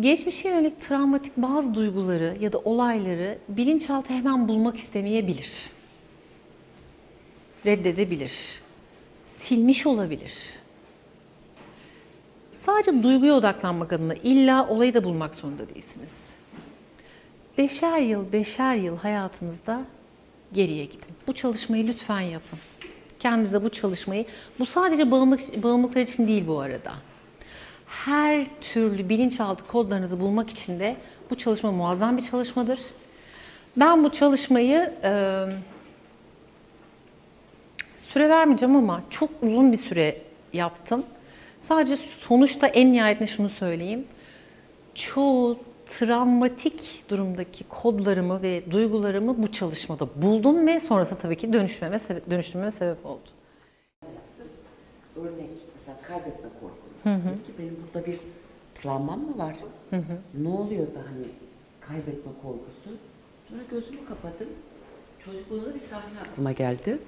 Geçmişe yönelik travmatik bazı duyguları ya da olayları bilinçaltı hemen bulmak istemeyebilir. Reddedebilir. Silmiş olabilir. Sadece duyguya odaklanmak adına illa olayı da bulmak zorunda değilsiniz. Beşer yıl, beşer yıl hayatınızda geriye gidin. Bu çalışmayı lütfen yapın. Kendinize bu çalışmayı, bu sadece bağımlılık, bağımlılıklar için değil bu arada. Her türlü bilinçaltı kodlarınızı bulmak için de bu çalışma muazzam bir çalışmadır. Ben bu çalışmayı e, süre vermeyeceğim ama çok uzun bir süre yaptım. Sadece sonuçta en nihayetinde şunu söyleyeyim. Çoğu travmatik durumdaki kodlarımı ve duygularımı bu çalışmada buldum ve sonrasında tabii ki dönüşmeme, sebe- dönüştürmeme sebep oldu. Örnek mesela kaybetme korkum. Dedim ki benim burada bir travmam mı var? Ne oluyor da hani kaybetme korkusu? Sonra gözümü kapadım. Çocukluğumda bir sahne aklıma geldi.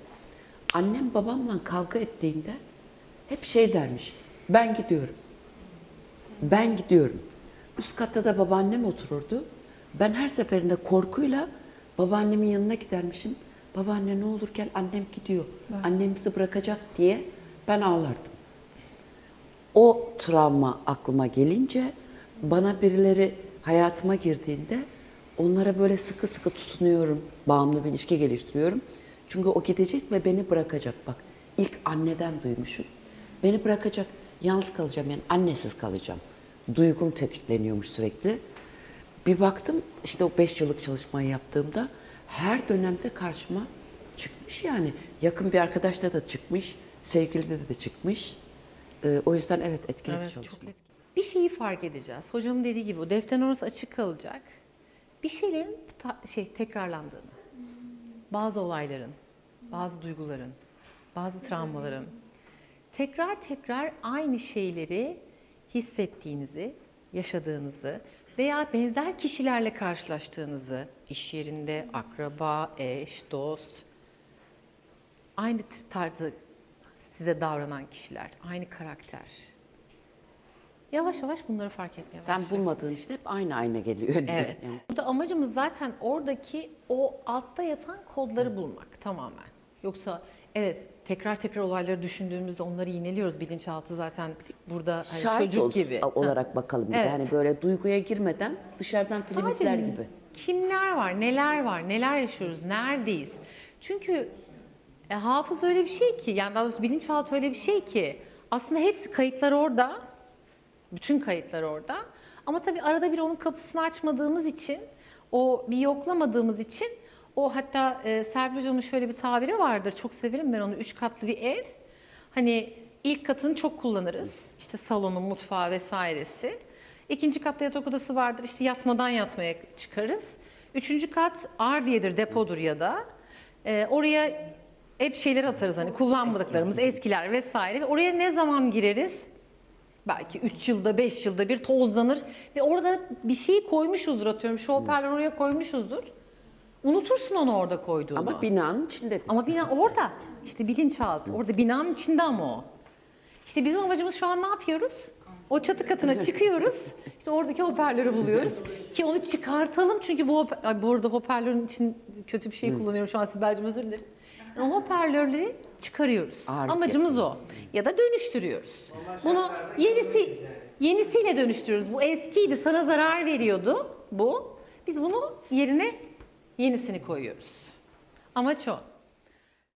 Annem babamla kavga ettiğinde hep şey dermiş. Ben gidiyorum. Ben gidiyorum. Üst katta da babaannem otururdu. Ben her seferinde korkuyla babaannemin yanına gidermişim. Babaanne ne olur gel annem gidiyor. Annem bizi bırakacak diye ben ağlardım. O travma aklıma gelince bana birileri hayatıma girdiğinde onlara böyle sıkı sıkı tutunuyorum. Bağımlı bir ilişki geliştiriyorum. Çünkü o gidecek ve beni bırakacak. Bak ilk anneden duymuşum. Beni bırakacak. Yalnız kalacağım yani annesiz kalacağım. Duygum tetikleniyormuş sürekli. Bir baktım işte o 5 yıllık çalışmayı yaptığımda her dönemde karşıma çıkmış yani. Yakın bir arkadaşta da çıkmış, sevgilide de çıkmış. Ee, o yüzden evet etkili bir Evet, çalışma. çok etkili. Bir şeyi fark edeceğiz. Hocamın dediği gibi o defterin orası açık kalacak. Bir şeylerin ta- şey tekrarlandığını. Bazı olayların, bazı duyguların, bazı travmaların tekrar tekrar aynı şeyleri hissettiğinizi, yaşadığınızı veya benzer kişilerle karşılaştığınızı, iş yerinde, akraba, eş, dost, aynı tarzda size davranan kişiler, aynı karakter. Yavaş yavaş bunları fark etmeye Sen başlarsınız. bulmadığın işte hep aynı aynı geliyor. Evet. Yani Burada amacımız zaten oradaki o altta yatan kodları bulmak tamamen. Yoksa evet tekrar tekrar olayları düşündüğümüzde onları iğneliyoruz. Bilinçaltı zaten burada hani Şahit çocuk olsun gibi. olarak bakalım. bir de. Evet. Hani böyle duyguya girmeden dışarıdan film izler Sadece gibi. Kimler var, neler var, neler yaşıyoruz, neredeyiz? Çünkü e, hafıza öyle bir şey ki, yani daha doğrusu bilinçaltı öyle bir şey ki aslında hepsi kayıtlar orada, bütün kayıtlar orada. Ama tabii arada bir onun kapısını açmadığımız için, o bir yoklamadığımız için, o hatta e, Serpil Hocam'ın şöyle bir tabiri vardır, çok severim ben onu, üç katlı bir ev. Hani ilk katını çok kullanırız, işte salonu, mutfağı vesairesi. İkinci katta yatak odası vardır, işte yatmadan yatmaya çıkarız. Üçüncü kat ardiyedir, depodur ya da. Ee, oraya hep şeyleri atarız hani kullanmadıklarımız, eskiler vesaire. Ve oraya ne zaman gireriz? Belki 3 yılda, 5 yılda bir tozlanır. Ve orada bir şey koymuşuzdur atıyorum. Şu hoparlörü oraya koymuşuzdur. Unutursun onu orada koyduğunu. Ama binanın içinde. Ama bina orada. İşte bilinçaltı. Orada binanın içinde ama o. İşte bizim amacımız şu an ne yapıyoruz? O çatı katına çıkıyoruz. İşte oradaki hoparlörü buluyoruz. Ki onu çıkartalım çünkü bu, Ay, bu arada hoparlörün için kötü bir şey kullanıyorum şu an Sibel'cim özür dilerim. O hoparlörleri çıkarıyoruz. Ağırlık Amacımız o. Ya da dönüştürüyoruz. Bunu yenisi yenisiyle dönüştürüyoruz. Bu eskiydi sana zarar veriyordu bu. Biz bunu yerine yenisini koyuyoruz. Amaç o.